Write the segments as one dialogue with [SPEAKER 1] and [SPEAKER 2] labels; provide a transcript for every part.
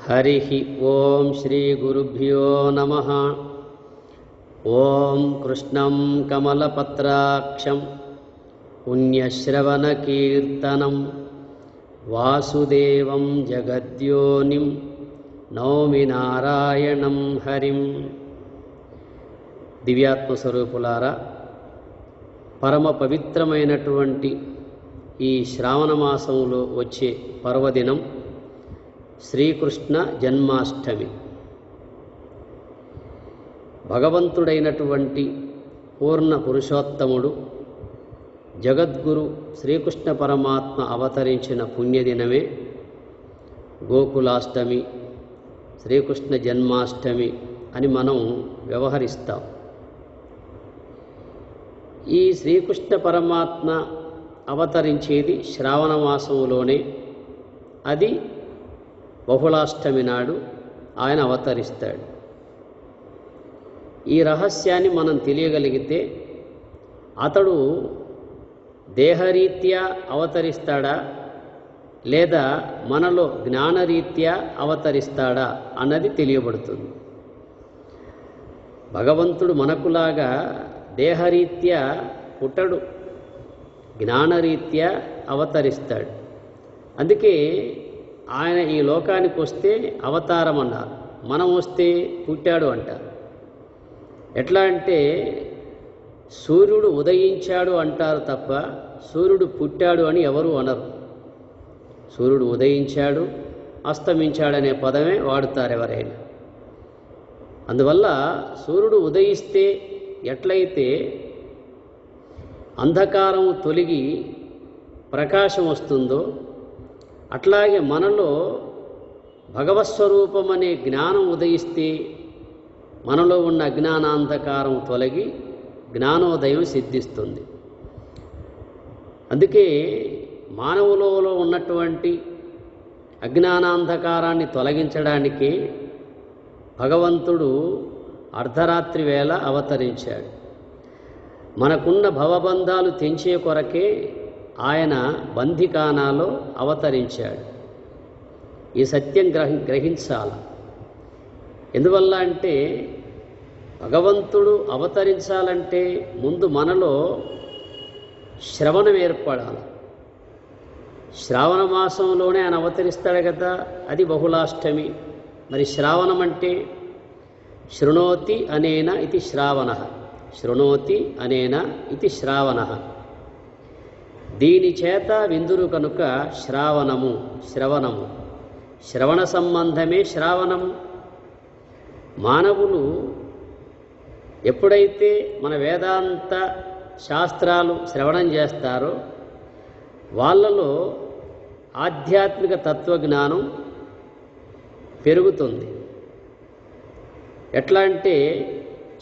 [SPEAKER 1] హరి ఓం శ్రీ గురుభ్యో నమ ఓం కృష్ణం కమలపత్రాక్షం పుణ్యశ్రవణకీర్తనం వాసుదేవం జగద్యోనిం నౌమి నారాయణం హరిం దివ్యాత్మస్వరూపులారా పరమ పవిత్రమైనటువంటి ఈ శ్రావణ మాసంలో వచ్చే పర్వదినం శ్రీకృష్ణ జన్మాష్టమి. భగవంతుడైనటువంటి పూర్ణ పురుషోత్తముడు జగద్గురు శ్రీకృష్ణ పరమాత్మ అవతరించిన పుణ్యదినమే గోకులాష్టమి శ్రీకృష్ణ జన్మాష్టమి అని మనం వ్యవహరిస్తాం. ఈ శ్రీకృష్ణ పరమాత్మ అవతరించేది శ్రావణ మాసంలోనే అది బహుళాష్టమి నాడు ఆయన అవతరిస్తాడు. ఈ రహస్యాన్ని మనం తెలియగలిగితే అతడు దేహరీత్యా అవతరిస్తాడా లేదా మనలో జ్ఞానరీత్యా అవతరిస్తాడా అన్నది తెలియబడుతుంది. భగవంతుడు మనకులాగా దేహరీత్యా పుట్టడు జ్ఞానరీత్యా అవతరిస్తాడు. అందుకే ఆయన ఈ లోకానికి వస్తే అవతారం అన్నారు మనం వస్తే పుట్టాడు అంటారు. ఎట్లా అంటే సూర్యుడు ఉదయించాడు అంటారు తప్ప సూర్యుడు పుట్టాడు అని ఎవరు అనరు. సూర్యుడు ఉదయించాడు అస్తమించాడనే పదమే వాడుతారు ఎవరైనా. అందువల్ల సూర్యుడు ఉదయిస్తే ఎట్లయితే అంధకారం తొలగి ప్రకాశం వస్తుందో అట్లాగే మనలో భగవత్స్వరూపం అనే జ్ఞానం ఉదయిస్తే మనలో ఉన్న అజ్ఞానాంధకారం తొలగి జ్ఞానోదయం సిద్ధిస్తుంది. అందుకే మానవులలో ఉన్నటువంటి అజ్ఞానాంధకారాన్ని తొలగించడానికి భగవంతుడు అర్ధరాత్రి వేళ అవతరించాడు. మనకున్న భవబంధాలు తెంచే కొరకే ఆయన బంధికానాలో అవతరించాడు. ఈ సత్యం గ్రహి గ్రహించాలి. ఎందువల్ల అంటే భగవంతుడు అవతరించాలంటే ముందు మనలో శ్రవణం ఏర్పడాలి. శ్రావణ మాసంలోనే ఆయన అవతరిస్తాడు కదా అది బహుళాష్టమి. మరి శ్రావణం అంటే శృణోతి అనేన ఇది శ్రావణ. శృణోతి అనేన ఇది శ్రావణ. దీని చేత విందురు కనుక శ్రావణము శ్రవణము. శ్రవణ సంబంధమే శ్రావణము మానవులు ఎప్పుడైతే మన వేదాంత శాస్త్రాలు శ్రవణం చేస్తారో వాళ్ళలో ఆధ్యాత్మిక తత్వజ్ఞానం పెరుగుతుంది. ఎట్లా అంటే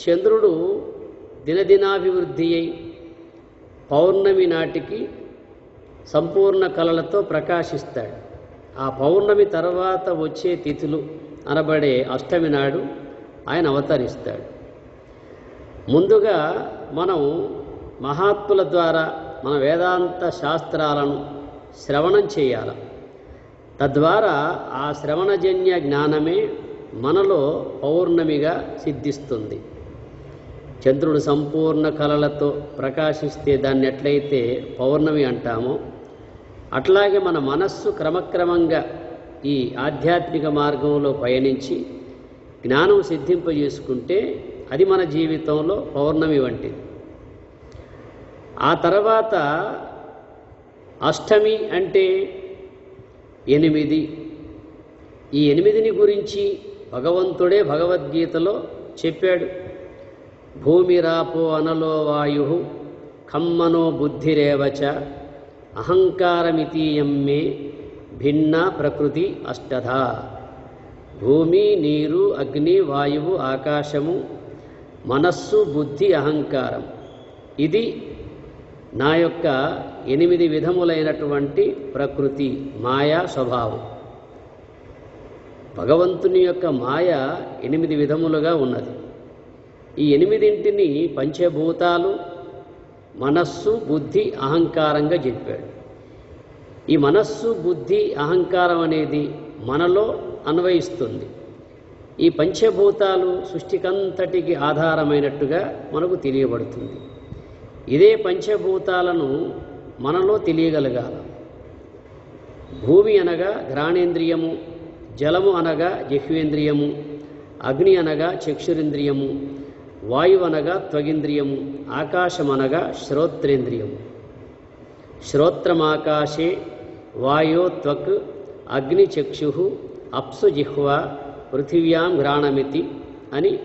[SPEAKER 1] చంద్రుడు దినదినాభివృద్ధి అయి పౌర్ణమి నాటికి సంపూర్ణ కళలతో ప్రకాశిస్తాడు. ఆ పౌర్ణమి తర్వాత వచ్చే తిథులు అనబడే అష్టమి నాడు ఆయన అవతరిస్తాడు. ముందుగా మనం మహాత్ముల ద్వారా మన వేదాంత శాస్త్రాలను శ్రవణం చేయాలి. తద్వారా ఆ శ్రవణజన్య జ్ఞానమే మనలో పౌర్ణమిగా సిద్ధిస్తుంది. చంద్రుడు సంపూర్ణ కళలతో ప్రకాశిస్తే దాన్ని ఎట్లయితే పౌర్ణమి అంటామో అట్లాగే మన మనస్సు క్రమక్రమంగా ఈ ఆధ్యాత్మిక మార్గంలో పయనించి జ్ఞానం సిద్ధింపజేసుకుంటే అది మన జీవితంలో పౌర్ణమి వంటిది. ఆ తర్వాత అష్టమి అంటే ఎనిమిది. ఈ ఎనిమిదిని గురించి భగవంతుడే భగవద్గీతలో చెప్పాడు. భూమిరాపో అనలో వాయు ఖమ్మనో బుద్ధిరేవచ అహంకారమితీయం మే భిన్న ప్రకృతి అష్టధ. భూమి నీరు అగ్ని వాయువు ఆకాశము మనస్సు బుద్ధి అహంకారం. ఇది నా యొక్క ఎనిమిది విధములైనటువంటి ప్రకృతి మాయా స్వభావం. భగవంతుని యొక్క మాయ ఎనిమిది విధములుగా ఉన్నది. ఈ ఎనిమిదింటిని పంచభూతాలు మనస్సు బుద్ధి అహంకారంగా చెప్పాడు. ఈ మనస్సు బుద్ధి అహంకారం అనేది మనలో అన్వయిస్తుంది. ఈ పంచభూతాలు సృష్టికంతటికి ఆధారమైనట్టుగా మనకు తెలియబడుతుంది. ఇదే పంచభూతాలను మనలో తెలియగలగాల. భూమి అనగా ఘ్రాణేంద్రియము జలము అనగా జహ్వేంద్రియము అగ్ని అనగా చక్షురింద్రియము వాయువు అనగా త్వగింద్రియము ఆకాశం అనగా శ్రోత్రేంద్రియము శ్రోత్రమాకాశే వాయో త్వక్ అగ్నిచక్షు అప్సు జిహ్వ పృథివ్యాం ఘ్రాణమితి అని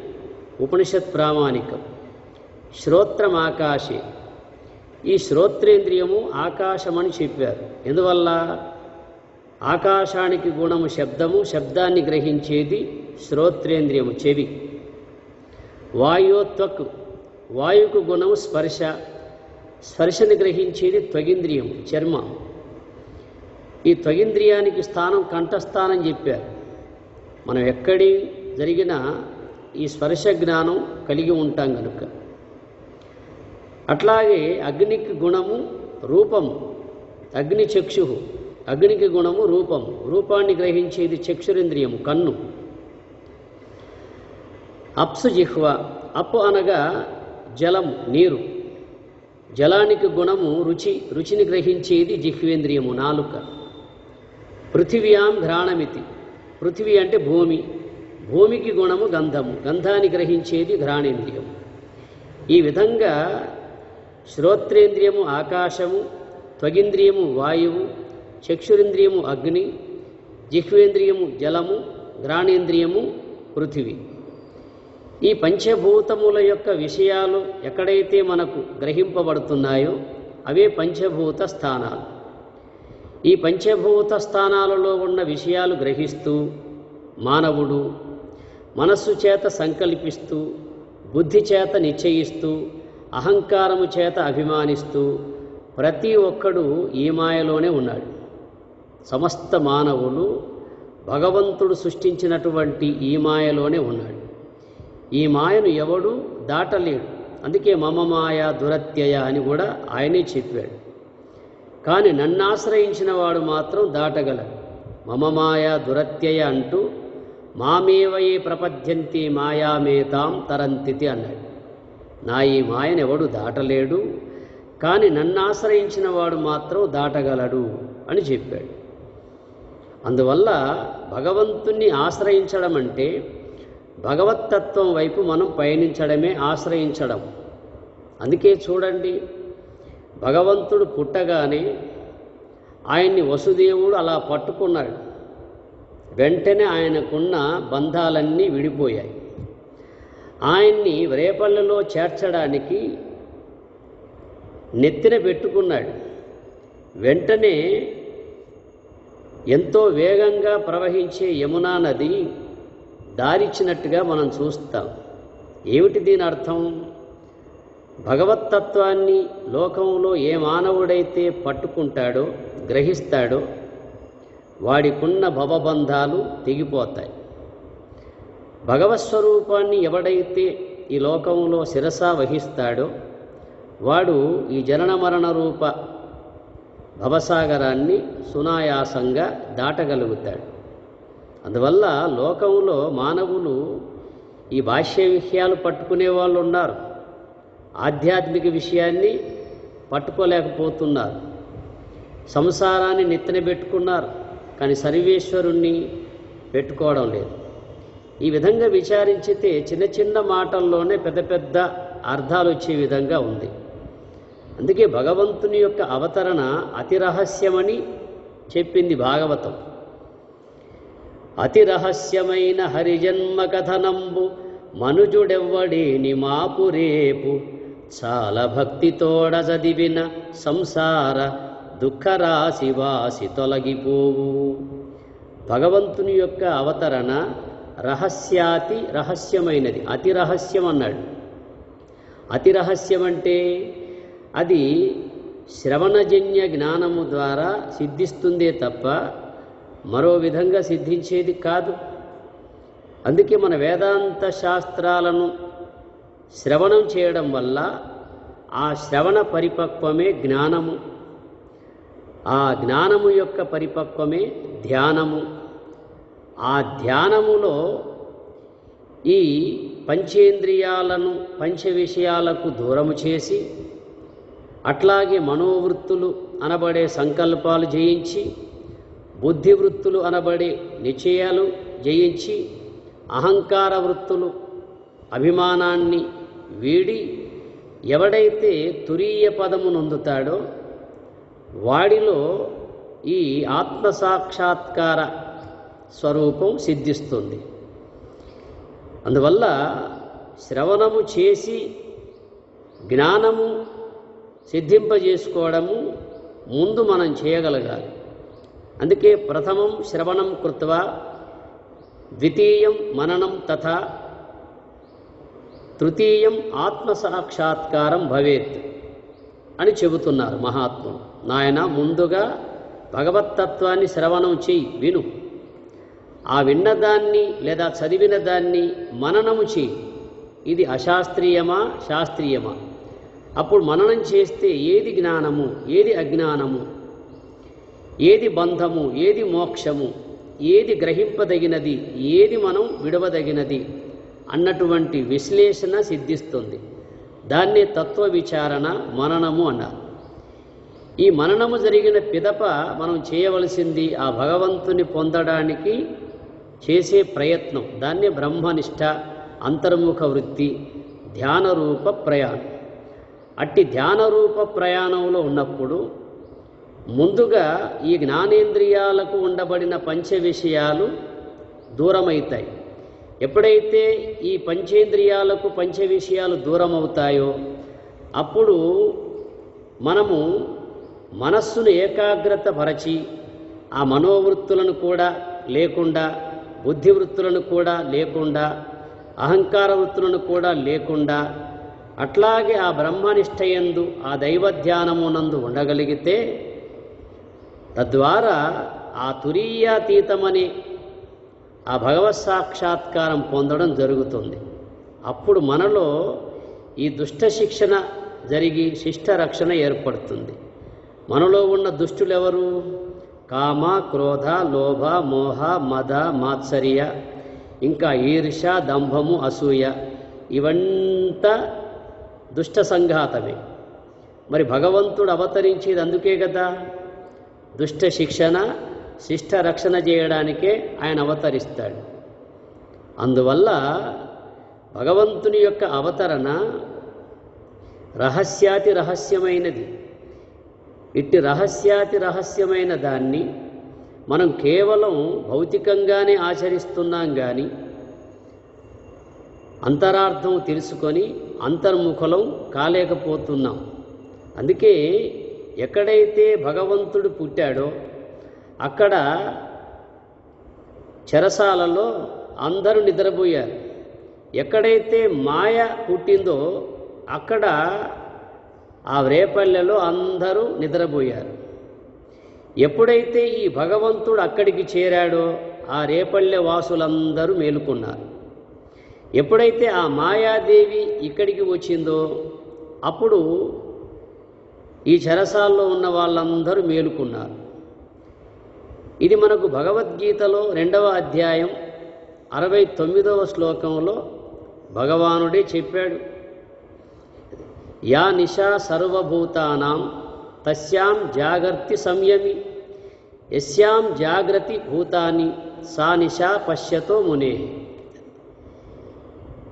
[SPEAKER 1] ఉపనిషత్ ప్రామాణికం. శ్రోత్రమాకాశే. ఈ శ్రోత్రేంద్రియము ఆకాశమని చెప్పారు. ఎందువల్ల? ఆకాశానికి గుణము శబ్దము శబ్దాన్ని గ్రహించేది శ్రోత్రేంద్రియము చెవి. వాయోత్వక్ వాయుకు గుణము స్పర్శ. స్పర్శని గ్రహించేది త్వగింద్రియం చర్మం. ఈ త్వగింద్రియానికి స్థానం కంఠస్థానం చెప్పారు. మనం ఎక్కడి జరిగినా ఈ స్పర్శ జ్ఞానం కలిగి ఉంటాం కనుక అట్లాగే అగ్నికి గుణము రూపము అగ్ని చక్షు అగ్నికి గుణము రూపము రూపాన్ని గ్రహించేది చక్షురింద్రియము కన్ను. అప్సు జిహ్వ. అప్పు అనగా జలం నీరు. జలానికి గుణము రుచి రుచిని గ్రహించేది జిహ్వేంద్రియము నాలుక. పృథివ్యాం ఘ్రాణమితి. పృథివీ అంటే భూమి. భూమికి గుణము గంధము. గంధాన్ని గ్రహించేది ఘ్రాణేంద్రియము. ఈ విధంగా శ్రోత్రేంద్రియము ఆకాశము త్వగింద్రియము వాయువు చక్షురింద్రియము అగ్ని జిహ్వేంద్రియము జలము ఘ్రాణేంద్రియము పృథివీ. ఈ పంచభూతముల యొక్క విషయాలు ఎక్కడైతే మనకు గ్రహింపబడుతున్నాయో అవే పంచభూత స్థానాలు. ఈ పంచభూత స్థానాలలో ఉన్న విషయాలు గ్రహిస్తూ మానవుడు మనస్సు చేత సంకల్పిస్తూ బుద్ధి చేత నిశ్చయిస్తూ అహంకారము చేత అభిమానిస్తూ ప్రతి ఒక్కడు ఈ మాయలోనే ఉన్నాడు. సమస్త మానవులు భగవంతుడు సృష్టించినటువంటి ఈ మాయలోనే ఉన్నాడు. ఈ మాయను ఎవడు దాటలేడు. అందుకే మమ మాయ దురత్యయ అని కూడా ఆయనే చెప్పాడు. కానీ నన్ను ఆశ్రయించిన వాడు మాత్రం దాటగలడు. మమ మాయ దురత్యయ అంటూ మామేవయే ప్రపద్యంతి మాయామేతాం తరంతితి అన్నాడు. నా ఈ మాయను ఎవడు దాటలేడు కానీ నన్ను ఆశ్రయించిన వాడు మాత్రం దాటగలడు అని చెప్పాడు. అందువల్ల భగవంతుణ్ణి ఆశ్రయించడం అంటే భగవత్తత్వం వైపు మనం పయనించడమే ఆశ్రయించడం. అందుకే చూడండి భగవంతుడు పుట్టగానే ఆయన్ని వసుదేవుడు అలా పట్టుకున్నాడు. వెంటనే ఆయనకున్న బంధాలన్నీ విడిపోయాయి. ఆయన్ని రేపల్లెలో చేర్చడానికి నెత్తిన పెట్టుకున్నాడు. వెంటనే ఎంతో వేగంగా ప్రవహించే యమునా నది దారిచ్చినట్టుగా మనం చూస్తాం. ఏమిటి దీని అర్థం? భగవత్తత్వాన్ని లోకంలో ఏ మానవుడైతే పట్టుకుంటాడో గ్రహిస్తాడో వాడికున్న భవబంధాలు తెగిపోతాయి. భగవత్స్వరూపాన్ని ఎవడైతే ఈ లోకంలో శిరస వహిస్తాడో వాడు ఈ జనన మరణ రూప భవసాగరాన్ని సునాయాసంగా దాటగలుగుతాడు. అందువల్ల లోకంలో మానవులు ఈ భాష్య విషయాలు పట్టుకునే వాళ్ళు ఉన్నారు. ఆధ్యాత్మిక విషయాన్ని పట్టుకోలేకపోతున్నారు. సంసారాన్ని నెత్తిన పెట్టుకున్నారు. కానీ సర్వేశ్వరుణ్ణి పెట్టుకోవడం లేదు. ఈ విధంగా విచారించితే చిన్న చిన్న మాటల్లోనే పెద్ద పెద్ద అర్థాలు వచ్చే విధంగా ఉంది. అందుకే భగవంతుని యొక్క అవతరణ అతి రహస్యమని చెప్పింది భాగవతం. అతి రహస్యమైన హరిజన్మ కథనంబు మనుజుడెవ్వడేని మాపు రేపు. చాలా భక్తితోడ చదివిన సంసార దుఃఖరాశి వాసి తొలగిపోవు. భగవంతుని యొక్క అవతరణ రహస్యాతి రహస్యమైనది అతి రహస్యం అన్నాడు అతి రహస్యం అంటే అది శ్రవణజన్య జ్ఞానము ద్వారా సిద్ధిస్తుందే తప్ప మరో విధంగా సిద్ధించేది కాదు. అందుకే మన వేదాంత శాస్త్రాలను శ్రవణం చేయడం వల్ల ఆ శ్రవణ పరిపక్వమే జ్ఞానము. ఆ జ్ఞానము యొక్క పరిపక్వమే ధ్యానము. ఆ ధ్యానములో ఈ పంచేంద్రియాలను పంచ విషయాలకు దూరము చేసి అట్లాగే మనోవృత్తులు అనబడే సంకల్పాలు జయించి బుద్ధి వృత్తులు అనబడే నిశ్చయాలు జయించి అహంకార వృత్తులు అభిమానాన్ని వీడి ఎవడైతే తురీయ పదము నొందుతాడో వాడిలో ఈ ఆత్మసాక్షాత్కార స్వరూపం సిద్ధిస్తుంది. అందువల్ల శ్రవణము చేసి జ్ఞానము సిద్ధింపజేసుకోవడము ముందు మనం చేయగలగాలి. అందుకే ప్రథమం శ్రవణం కృత్వా ద్వితీయం మననం తథా తృతీయం ఆత్మసాక్షాత్కారం భవేత్ అని చెబుతున్నారు మహాత్ములు. నాయన ముందుగా భగవత్తత్వాన్ని శ్రవణం చెయ్యి విను. ఆ విన్నదాన్ని లేదా చదివిన దాన్ని మననము చెయ్యి ఇది అశాస్త్రీయమా శాస్త్రీయమా? అప్పుడు మననం చేస్తే ఏది జ్ఞానము ఏది అజ్ఞానము? ఏది బంధము ఏది మోక్షము ఏది గ్రహింపదగినది ఏది మనం విడవదగినది అన్నటువంటి విశ్లేషణ సిద్ధిస్తుంది. దాన్నే తత్వ విచారణ మననము అన్నారు. ఈ మననము జరిగిన పిదప మనం చేయవలసింది ఆ భగవంతుని పొందడానికి చేసే ప్రయత్నం. దాన్నే బ్రహ్మనిష్ట అంతర్ముఖ వృత్తి ధ్యానరూప ప్రయాణం. అట్టి ధ్యానరూప ప్రయాణంలో ఉన్నప్పుడు ముందుగా ఈ జ్ఞానేంద్రియాలకు ఉండబడిన పంచ విషయాలు దూరమవుతాయి. ఎప్పుడైతే ఈ పంచేంద్రియాలకు పంచ విషయాలు దూరం అవుతాయో అప్పుడు మనము మనస్సును ఏకాగ్రత పరచి ఆ మనోవృత్తులను కూడా లేకుండా బుద్ధి వృత్తులను కూడా లేకుండా అహంకార వృత్తులను కూడా లేకుండా అట్లాగే ఆ బ్రహ్మనిష్టయందు ఆ దైవ ధ్యానమునందు ఉండగలిగితే తద్వారా ఆ తురీయాతీతమని ఆ భగవత్ సాక్షాత్కారం పొందడం జరుగుతుంది. అప్పుడు మనలో ఈ దుష్ట శిక్షణ జరిగి శిష్ట రక్షణ ఏర్పడుతుంది. మనలో ఉన్న దుష్టులు ఎవరు కామ క్రోధ లోభ మోహ మద మాత్సర్య ఇంకా ఈర్ష దంభము అసూయ ఇవంతా దుష్ట సంఘాతమే. మరి భగవంతుడు అవతరించేది అందుకే కదా? దుష్ట శిక్షణ శిష్ట రక్షణ చేయడానికే ఆయన అవతరిస్తాడు. అందువల్ల భగవంతుని యొక్క అవతరణ రహస్యాతి రహస్యమైనది. ఇట్టి రహస్యాతి రహస్యమైన దాన్ని మనం కేవలం భౌతికంగానే ఆచరిస్తున్నాం కానీ అంతరార్థం తెలుసుకొని అంతర్ముఖలం కాలేకపోతున్నాం. అందుకే ఎక్కడైతే భగవంతుడు పుట్టాడో అక్కడ చెరసాలలో అందరూ నిద్రపోయారు. ఎక్కడైతే మాయ పుట్టిందో అక్కడ ఆ రేపల్లెలో అందరూ నిద్రపోయారు. ఎప్పుడైతే ఈ భగవంతుడు అక్కడికి చేరాడో ఆ రేపల్లె వాసులందరూ మేలుకున్నారు. ఎప్పుడైతే ఆ మాయాదేవి ఇక్కడికి వచ్చిందో అప్పుడు ఈ చెరసాల్లో ఉన్న వాళ్ళందరూ మేలుకున్నారు. ఇది మనకు భగవద్గీతలో రెండవ అధ్యాయం అరవై తొమ్మిదవ శ్లోకంలో భగవానుడే చెప్పాడు. యా నిశా సర్వభూతానాం తస్యాం జాగర్తి సంయమి ఎస్యాం జాగ్రతి భూతాని సా నిశా పశ్యతో మునే.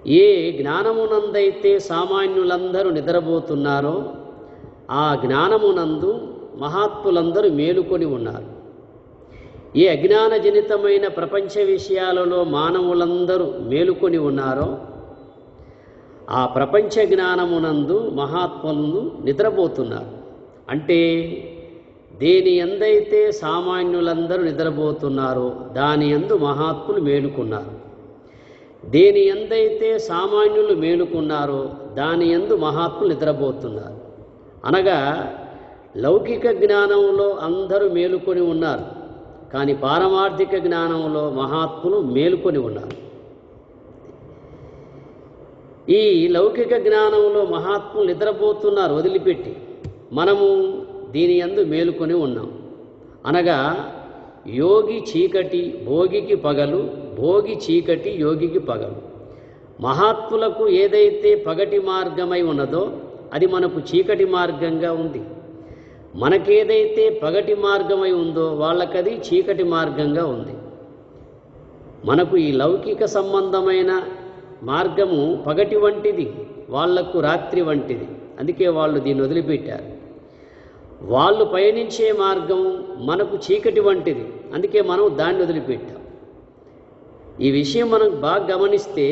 [SPEAKER 1] ఏ జ్ఞానమునందైతే సామాన్యులందరూ నిద్రపోతున్నారో ఆ జ్ఞానమునందు మహాత్ములందరూ మేలుకొని ఉన్నారు. ఏ అజ్ఞానజనితమైన ప్రపంచ విషయాలలో మానవులందరూ మేలుకొని ఉన్నారో ఆ ప్రపంచ జ్ఞానమునందు మహాత్ములందు నిద్రపోతున్నారు. అంటే దేని ఎందైతే సామాన్యులందరూ నిద్రపోతున్నారో దాని ఎందు మహాత్ములు మేలుకున్నారు. దేని ఎందైతే సామాన్యులు మేలుకున్నారో దాని ఎందు మహాత్ములు నిద్రపోతున్నారు. అనగా లౌకిక జ్ఞానంలో అందరూ మేలుకొని ఉన్నారు కానీ పారమార్థిక జ్ఞానంలో మహాత్ములు మేలుకొని ఉన్నారు. ఈ లౌకిక జ్ఞానంలో మహాత్ములు నిద్రపోతున్నారు వదిలిపెట్టి. మనము దీని యందు మేలుకొని ఉన్నాం. అనగా యోగి చీకటి భోగికి పగలు భోగి చీకటి యోగికి పగలు. మహాత్ములకు ఏదైతే పగటి మార్గమై ఉన్నదో అది మనకు చీకటి మార్గంగా ఉంది. మనకేదైతే పగటి మార్గమై ఉందో వాళ్ళకది చీకటి మార్గంగా ఉంది. మనకు ఈ లౌకిక సంబంధమైన మార్గము పగటి వంటిది వాళ్ళకు రాత్రి వంటిది. అందుకే వాళ్ళు దీన్ని వదిలిపెట్టారు. వాళ్ళు పయనించే మార్గం మనకు చీకటి వంటిది. అందుకే మనం దాన్ని వదిలిపెట్టాం. ఈ విషయం మనం బాగా గమనిస్తే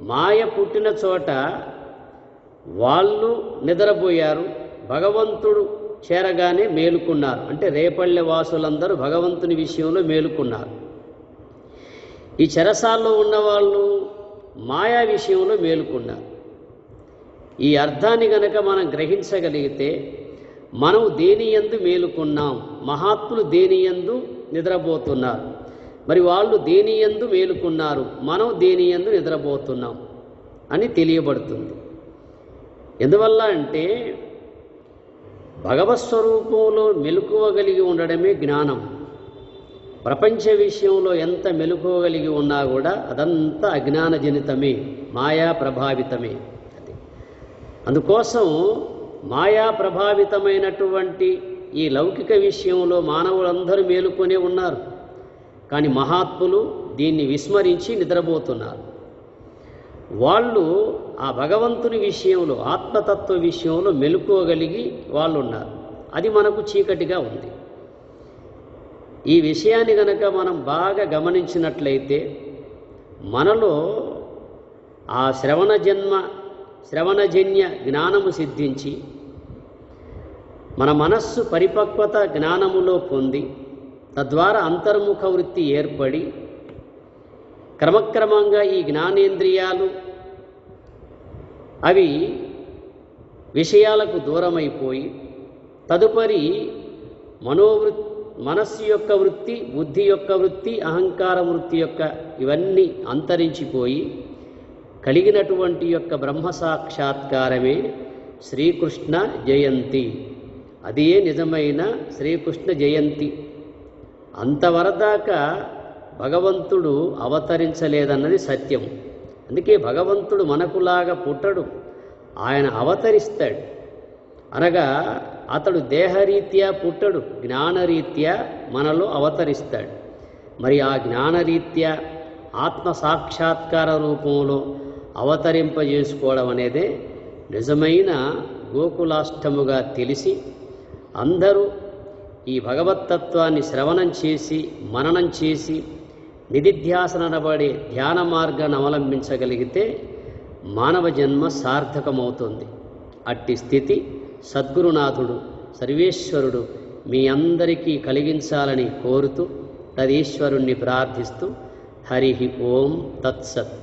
[SPEAKER 1] మాయ పుట్టిన చోట వాళ్ళు నిద్రపోయారు భగవంతుడు చేరగానే మేలుకున్నారు. అంటే రేపల్లె వాసులందరూ భగవంతుని విషయంలో మేలుకున్నారు. ఈ చెరసాల్లో ఉన్నవాళ్ళు మాయా విషయంలో మేలుకున్నారు. ఈ అర్థాన్ని గనక మనం గ్రహించగలిగితే మనం దేని యందు మేలుకున్నాం? మహాత్ములు దేని యందు నిద్రపోతున్నారు? మరి వాళ్ళు దేని యందు మేలుకున్నారు? మనం దేని యందు నిద్రపోతున్నాం? అని తెలియబడుతుంది. ఎందువల్ల అంటే భగవత్ స్వరూపంలో మెలకువగలిగి ఉండడమే జ్ఞానం. ప్రపంచ విషయంలో ఎంత మెలుకోగలిగి ఉన్నా కూడా అదంతా అజ్ఞానజనితమే మాయా ప్రభావితమే. అది. అందుకోసం మాయా ప్రభావితమైనటువంటి ఈ లౌకిక విషయంలో మానవులందరూ మేలుకొనే ఉన్నారు. కానీ మహాత్ములు దీన్ని విస్మరించి నిద్రపోతున్నారు. వాళ్ళు ఆ భగవంతుని విషయంలో ఆత్మతత్వ విషయంలో మెలుకోగలిగి వాళ్ళు ఉన్నారు అది మనకు చీకటిగా ఉంది. ఈ విషయాన్ని గనక మనం బాగా గమనించినట్లయితే మనలో ఆ శ్రవణ జన్మ శ్రవణజన్య జ్ఞానము సిద్ధించి మన మనస్సు పరిపక్వత జ్ఞానములో పొంది తద్వారా అంతర్ముఖ వృత్తి ఏర్పడి క్రమక్రమంగా ఈ జ్ఞానేంద్రియాలు అవి విషయాలకు దూరమైపోయి తదుపరి మనోవృ మనస్సు యొక్క వృత్తి బుద్ధి యొక్క వృత్తి అహంకార వృత్తి యొక్క ఇవన్నీ అంతరించిపోయి కలిగినటువంటి యొక్క బ్రహ్మ సాక్షాత్కారమే శ్రీకృష్ణ జయంతి. అదే నిజమైన శ్రీకృష్ణ జయంతి. అంతవరదాకా భగవంతుడు అవతరించలేదన్నది సత్యం. అందుకే భగవంతుడు మనకులాగా పుట్టడు. ఆయన అవతరిస్తాడు. అనగా అతడు దేహరీత్యా పుట్టడు. జ్ఞానరీత్యా మనలో అవతరిస్తాడు. మరి ఆ జ్ఞానరీత్యా ఆత్మ సాక్షాత్కార రూపంలో అవతరింపజేసుకోవడం అనేదే నిజమైన గోకులాష్టముగా తెలిసి అందరూ ఈ భగవతత్వాన్ని శ్రవణం చేసి మననం చేసి నిధిధ్యాసనబడే ధ్యాన మార్గాన్ని అవలంబించగలిగితే మానవ జన్మ సార్థకమవుతుంది. అట్టి స్థితి సద్గురునాథుడు సర్వేశ్వరుడు మీ అందరికీ కలిగించాలని కోరుతూ తదీశ్వరుణ్ణి ప్రార్థిస్తూ హరి ఓం తత్సత్.